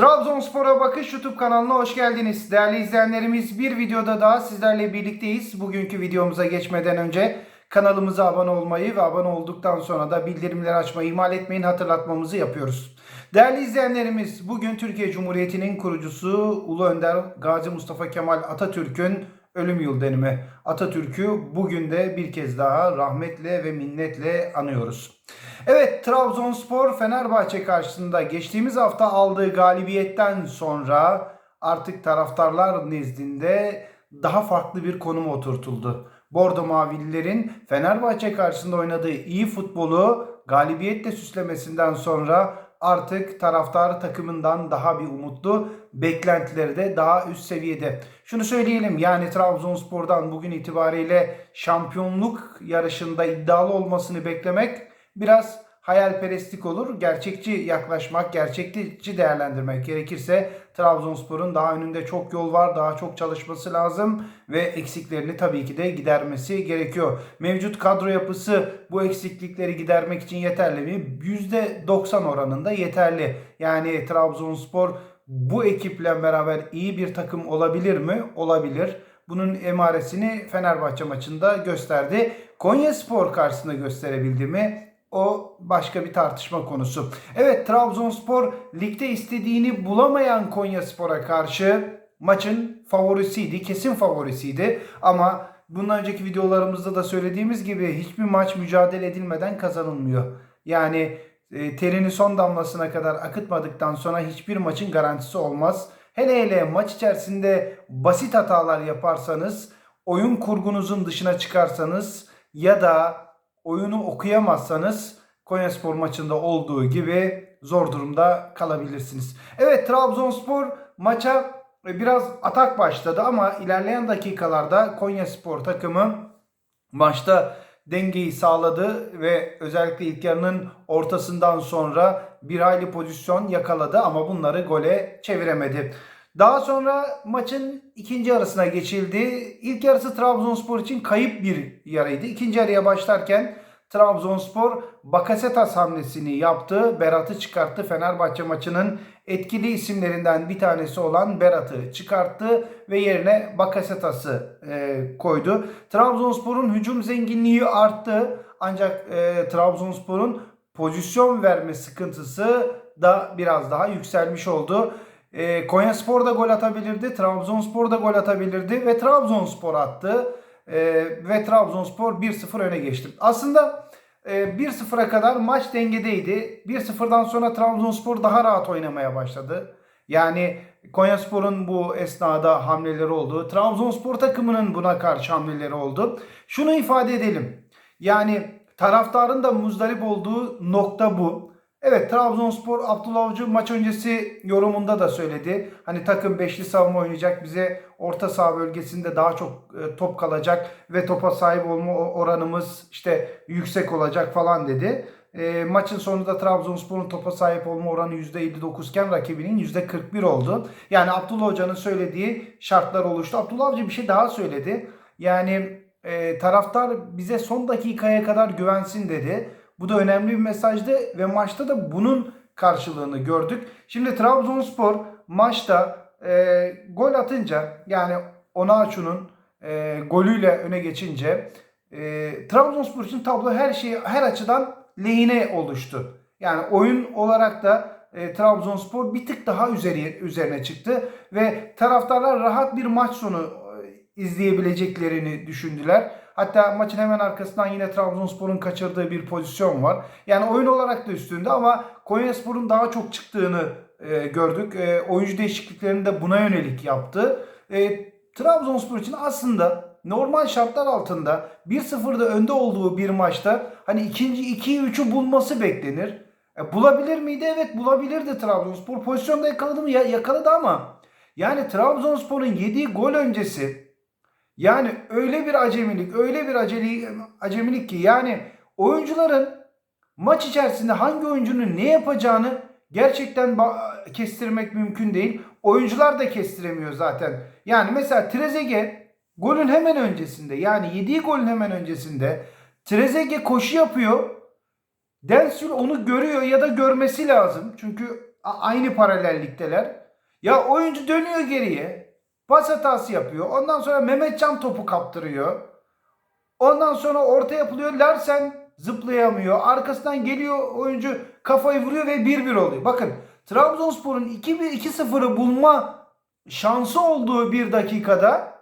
Trabzonspor'a Bakış YouTube kanalına hoş geldiniz. Değerli izleyenlerimiz bir videoda daha sizlerle birlikteyiz. Bugünkü videomuza geçmeden önce kanalımıza abone olmayı ve abone olduktan sonra da bildirimleri açmayı ihmal etmeyin hatırlatmamızı yapıyoruz. Değerli izleyenlerimiz bugün Türkiye Cumhuriyeti'nin kurucusu Ulu Önder Gazi Mustafa Kemal Atatürk'ün ölüm yıl dönümü. Atatürk'ü bugün de bir kez daha rahmetle ve minnetle anıyoruz. Evet Trabzonspor Fenerbahçe karşısında geçtiğimiz hafta aldığı galibiyetten sonra artık taraftarlar nezdinde daha farklı bir konuma oturtuldu. Bordo Mavililerin Fenerbahçe karşısında oynadığı iyi futbolu galibiyetle süslemesinden sonra artık taraftarı takımından daha bir umutlu, beklentileri de daha üst seviyede. Şunu söyleyelim yani Trabzonspor'dan bugün itibariyle şampiyonluk yarışında iddialı olmasını beklemek biraz hayalperestlik olur. Gerçekçi yaklaşmak, gerçekçi değerlendirmek gerekirse Trabzonspor'un daha önünde çok yol var, daha çok çalışması lazım ve eksiklerini tabii ki de gidermesi gerekiyor. Mevcut kadro yapısı bu eksiklikleri gidermek için yeterli mi? %90 oranında yeterli. Yani Trabzonspor bu ekiple beraber iyi bir takım olabilir mi? Olabilir. Bunun emaresini Fenerbahçe maçında gösterdi. Konya Spor karşısında gösterebildi mi? O başka bir tartışma konusu. Evet Trabzonspor ligde istediğini bulamayan Konya Spor'a karşı maçın favorisiydi. Kesin favorisiydi. Ama bundan önceki videolarımızda da söylediğimiz gibi hiçbir maç mücadele edilmeden kazanılmıyor. Yani e, terini son damlasına kadar akıtmadıktan sonra hiçbir maçın garantisi olmaz. Hele hele maç içerisinde basit hatalar yaparsanız, oyun kurgunuzun dışına çıkarsanız ya da oyunu okuyamazsanız Konyaspor maçında olduğu gibi zor durumda kalabilirsiniz. Evet Trabzonspor maça biraz atak başladı ama ilerleyen dakikalarda Konyaspor takımı maçta dengeyi sağladı ve özellikle ilk yarının ortasından sonra bir hayli pozisyon yakaladı ama bunları gole çeviremedi. Daha sonra maçın ikinci yarısına geçildi. İlk yarısı Trabzonspor için kayıp bir yarıydı. İkinci yarıya başlarken Trabzonspor Bakasetas hamlesini yaptı. Berat'ı çıkarttı. Fenerbahçe maçının etkili isimlerinden bir tanesi olan Berat'ı çıkarttı ve yerine Bakasetas'ı e, koydu. Trabzonspor'un hücum zenginliği arttı. Ancak e, Trabzonspor'un pozisyon verme sıkıntısı da biraz daha yükselmiş oldu. E, Konyaspor da gol atabilirdi. Trabzonspor da gol atabilirdi ve Trabzonspor attı. E, ve Trabzonspor 1-0 öne geçti. Aslında e, 1-0'a kadar maç dengedeydi. 1-0'dan sonra Trabzonspor daha rahat oynamaya başladı. Yani Konyaspor'un bu esnada hamleleri oldu. Trabzonspor takımının buna karşı hamleleri oldu. Şunu ifade edelim. Yani taraftarın da muzdarip olduğu nokta bu. Evet Trabzonspor Abdullah Avcı maç öncesi yorumunda da söyledi. Hani takım beşli savunma oynayacak bize orta saha bölgesinde daha çok e, top kalacak ve topa sahip olma oranımız işte yüksek olacak falan dedi. E, maçın sonunda Trabzonspor'un topa sahip olma oranı %59 iken rakibinin %41 oldu. Yani Abdullah Hoca'nın söylediği şartlar oluştu. Abdullah Avcı bir şey daha söyledi. Yani e, taraftar bize son dakikaya kadar güvensin dedi. Bu da önemli bir mesajdı ve maçta da bunun karşılığını gördük. Şimdi Trabzonspor maçta e, gol atınca yani Onaçu'nun e, golüyle öne geçince e, Trabzonspor için tablo her şey her açıdan lehine oluştu. Yani oyun olarak da e, Trabzonspor bir tık daha üzeri, üzerine çıktı ve taraftarlar rahat bir maç sonu e, izleyebileceklerini düşündüler. Hatta maçın hemen arkasından yine Trabzonspor'un kaçırdığı bir pozisyon var. Yani oyun olarak da üstünde ama Konyaspor'un daha çok çıktığını e, gördük. E, oyuncu değişikliklerini de buna yönelik yaptı. E, Trabzonspor için aslında normal şartlar altında 1-0'da önde olduğu bir maçta hani ikinci 2'yi 3'ü bulması beklenir. E, bulabilir miydi? Evet bulabilirdi Trabzonspor. Pozisyonda yakaladı mı? Ya, yakaladı ama yani Trabzonspor'un yediği gol öncesi yani öyle bir acemilik, öyle bir aceli, acemilik ki yani oyuncuların maç içerisinde hangi oyuncunun ne yapacağını gerçekten kestirmek mümkün değil. Oyuncular da kestiremiyor zaten. Yani mesela Trezeguet golün hemen öncesinde yani yediği golün hemen öncesinde Trezeguet koşu yapıyor. Densul onu görüyor ya da görmesi lazım. Çünkü aynı paralellikteler. Ya oyuncu dönüyor geriye. Pas hatası yapıyor. Ondan sonra Mehmetcan topu kaptırıyor. Ondan sonra orta yapılıyor. Larsen zıplayamıyor. Arkasından geliyor oyuncu kafayı vuruyor ve 1-1 oluyor. Bakın Trabzonspor'un 2-1 2-0'ı bulma şansı olduğu bir dakikada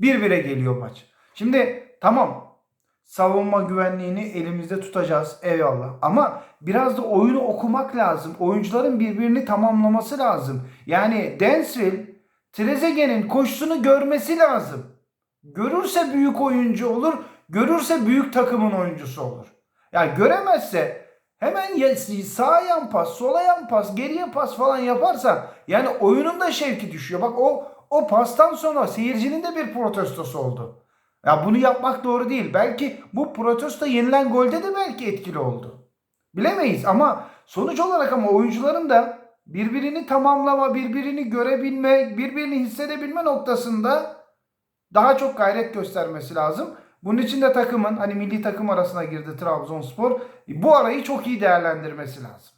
1-1'e geliyor maç. Şimdi tamam savunma güvenliğini elimizde tutacağız. Eyvallah. Ama biraz da oyunu okumak lazım. Oyuncuların birbirini tamamlaması lazım. Yani Densville Trezeguet'in koşusunu görmesi lazım. Görürse büyük oyuncu olur. Görürse büyük takımın oyuncusu olur. Ya göremezse hemen sağa yan pas, sola yan pas, geriye pas falan yaparsa yani oyunun da şevki düşüyor. Bak o o pastan sonra seyircinin de bir protestosu oldu. Ya bunu yapmak doğru değil. Belki bu protesto yenilen golde de belki etkili oldu. Bilemeyiz ama sonuç olarak ama oyuncuların da birbirini tamamlama, birbirini görebilme, birbirini hissedebilme noktasında daha çok gayret göstermesi lazım. Bunun için de takımın hani milli takım arasına girdi Trabzonspor. Bu arayı çok iyi değerlendirmesi lazım.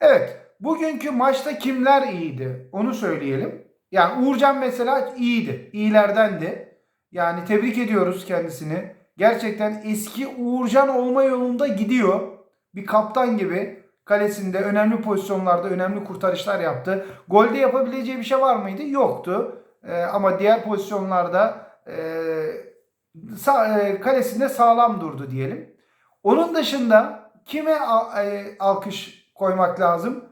Evet, bugünkü maçta kimler iyiydi? Onu söyleyelim. Yani Uğurcan mesela iyiydi. İyilerdendi. Yani tebrik ediyoruz kendisini. Gerçekten eski Uğurcan olma yolunda gidiyor. Bir kaptan gibi kalesinde önemli pozisyonlarda önemli kurtarışlar yaptı. Golde yapabileceği bir şey var mıydı? Yoktu. Ee, ama diğer pozisyonlarda e, sa- e, kalesinde sağlam durdu diyelim. Onun dışında kime a- e, alkış koymak lazım?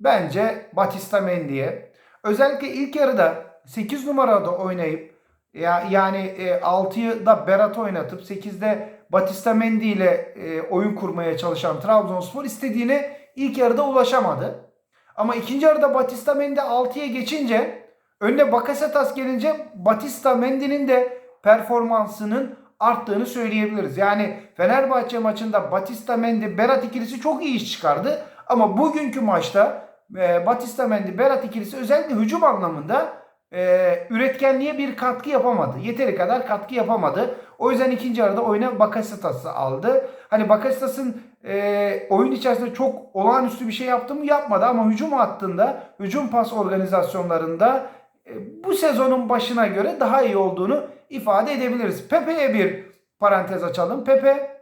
Bence Batista Mendy'ye. Özellikle ilk yarıda 8 numarada oynayıp ya yani e, 6'yı da Berat oynatıp 8'de Batista Mendy ile e, oyun kurmaya çalışan Trabzonspor istediğine ilk yarıda ulaşamadı. Ama ikinci yarıda Batista Mendy 6'ya geçince önüne Bakasetas gelince Batista Mendy'nin de performansının arttığını söyleyebiliriz. Yani Fenerbahçe maçında Batista Mendy Berat ikilisi çok iyi iş çıkardı. Ama bugünkü maçta e, Batista Mendy Berat ikilisi özellikle hücum anlamında e, üretkenliğe bir katkı yapamadı. Yeteri kadar katkı yapamadı. O yüzden ikinci yarıda oyuna Bakasetas'ı aldı. Hani Bakasetas'ın e, oyun içerisinde çok olağanüstü bir şey yaptı mı yapmadı ama hücum hattında, hücum pas organizasyonlarında e, bu sezonun başına göre daha iyi olduğunu ifade edebiliriz. Pepe'ye bir parantez açalım. Pepe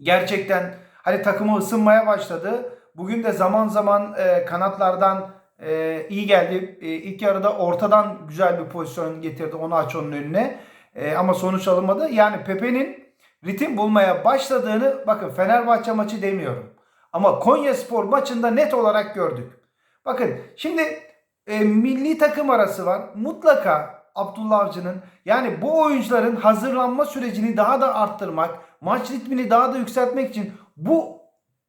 gerçekten hani takımı ısınmaya başladı. Bugün de zaman zaman e, kanatlardan e, iyi geldi. E, ilk yarıda ortadan güzel bir pozisyon getirdi onu aç onun önüne. E, ama sonuç alınmadı. Yani Pepe'nin ritim bulmaya başladığını bakın Fenerbahçe maçı demiyorum. Ama Konya Spor maçında net olarak gördük. Bakın şimdi e, milli takım arası var. Mutlaka Abdullah Avcı'nın yani bu oyuncuların hazırlanma sürecini daha da arttırmak, maç ritmini daha da yükseltmek için bu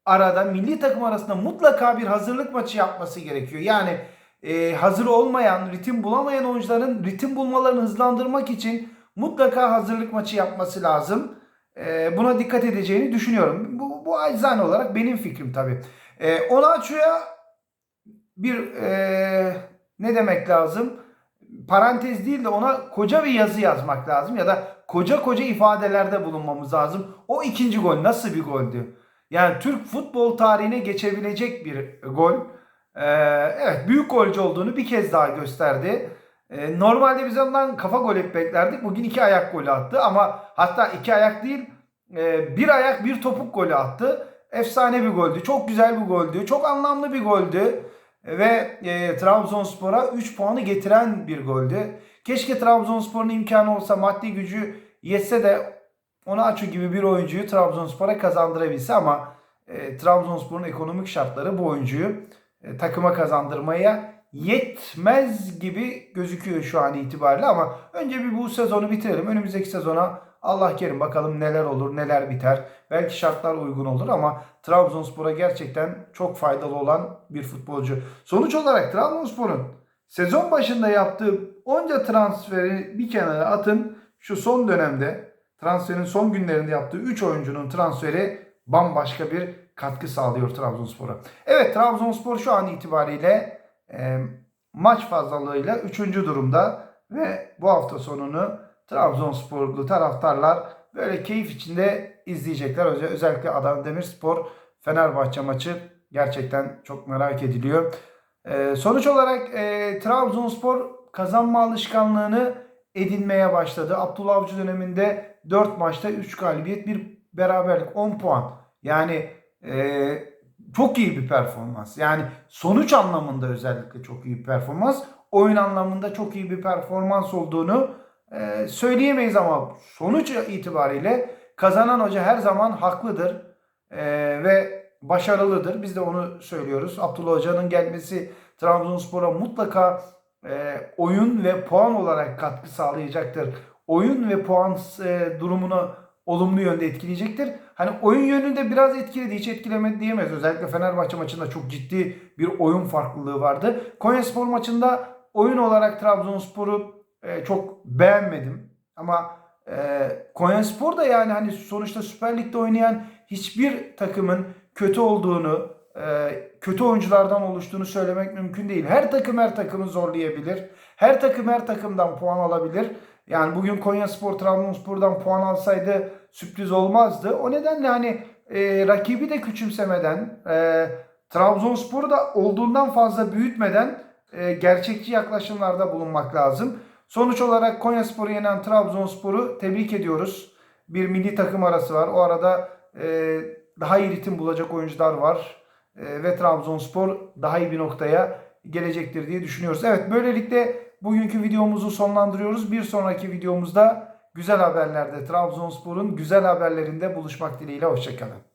arada milli takım arasında mutlaka bir hazırlık maçı yapması gerekiyor. Yani e, hazır olmayan, ritim bulamayan oyuncuların ritim bulmalarını hızlandırmak için mutlaka hazırlık maçı yapması lazım. E, buna dikkat edeceğini düşünüyorum. Bu, bu acizane olarak benim fikrim tabii. E, Onaçu'ya bir e, ne demek lazım? Parantez değil de ona koca bir yazı yazmak lazım ya da koca koca ifadelerde bulunmamız lazım. O ikinci gol nasıl bir goldü? Yani Türk futbol tarihine geçebilecek bir gol. Ee, evet büyük golcü olduğunu bir kez daha gösterdi. Ee, normalde biz ondan kafa gol hep beklerdik. Bugün iki ayak golü attı ama hatta iki ayak değil e, bir ayak bir topuk golü attı. Efsane bir goldü. Çok güzel bir goldü. Çok anlamlı bir goldü. Ve e, Trabzonspor'a 3 puanı getiren bir goldü. Keşke Trabzonspor'un imkanı olsa maddi gücü yetse de Onaçu gibi bir oyuncuyu Trabzonspor'a kazandırabilse ama e, Trabzonspor'un ekonomik şartları bu oyuncuyu e, takıma kazandırmaya yetmez gibi gözüküyor şu an itibariyle ama önce bir bu sezonu bitirelim. Önümüzdeki sezona Allah kerim bakalım neler olur neler biter. Belki şartlar uygun olur ama Trabzonspor'a gerçekten çok faydalı olan bir futbolcu. Sonuç olarak Trabzonspor'un sezon başında yaptığı onca transferi bir kenara atın. Şu son dönemde transferin son günlerinde yaptığı 3 oyuncunun transferi bambaşka bir katkı sağlıyor Trabzonspor'a. Evet Trabzonspor şu an itibariyle maç fazlalığıyla 3. durumda ve bu hafta sonunu Trabzonsporlu taraftarlar böyle keyif içinde izleyecekler. Özellikle Adana Demirspor Fenerbahçe maçı Gerçekten çok merak ediliyor. Sonuç olarak Trabzonspor kazanma alışkanlığını edinmeye başladı. Abdullah Avcı döneminde 4 maçta 3 galibiyet, bir beraberlik, 10 puan. Yani çok iyi bir performans. Yani sonuç anlamında özellikle çok iyi bir performans. Oyun anlamında çok iyi bir performans olduğunu e, söyleyemeyiz ama sonuç itibariyle kazanan hoca her zaman haklıdır e, ve başarılıdır. Biz de onu söylüyoruz. Abdullah Hoca'nın gelmesi Trabzonspor'a mutlaka e, oyun ve puan olarak katkı sağlayacaktır. Oyun ve puan durumunu olumlu yönde etkileyecektir. Hani oyun yönünde biraz etkiledi, hiç etkilemedi diyemeyiz. Özellikle Fenerbahçe maçında çok ciddi bir oyun farklılığı vardı. Konyaspor maçında oyun olarak Trabzonspor'u e, çok beğenmedim. Ama e, Konyaspor da yani hani sonuçta Süper Lig'de oynayan hiçbir takımın kötü olduğunu, e, kötü oyunculardan oluştuğunu söylemek mümkün değil. Her takım her takımı zorlayabilir. Her takım her takımdan puan alabilir. Yani bugün Konyaspor Trabzonspor'dan puan alsaydı sürpriz olmazdı. O nedenle hani e, rakibi de küçümsemeden, e, Trabzonspor'u da olduğundan fazla büyütmeden e, gerçekçi yaklaşımlarda bulunmak lazım. Sonuç olarak Konyaspor'u yenen Trabzonspor'u tebrik ediyoruz. Bir milli takım arası var. O arada e, daha iyi ritim bulacak oyuncular var. E, ve Trabzonspor daha iyi bir noktaya gelecektir diye düşünüyoruz. Evet böylelikle bugünkü videomuzu sonlandırıyoruz. Bir sonraki videomuzda güzel haberlerde Trabzonspor'un güzel haberlerinde buluşmak dileğiyle. Hoşçakalın.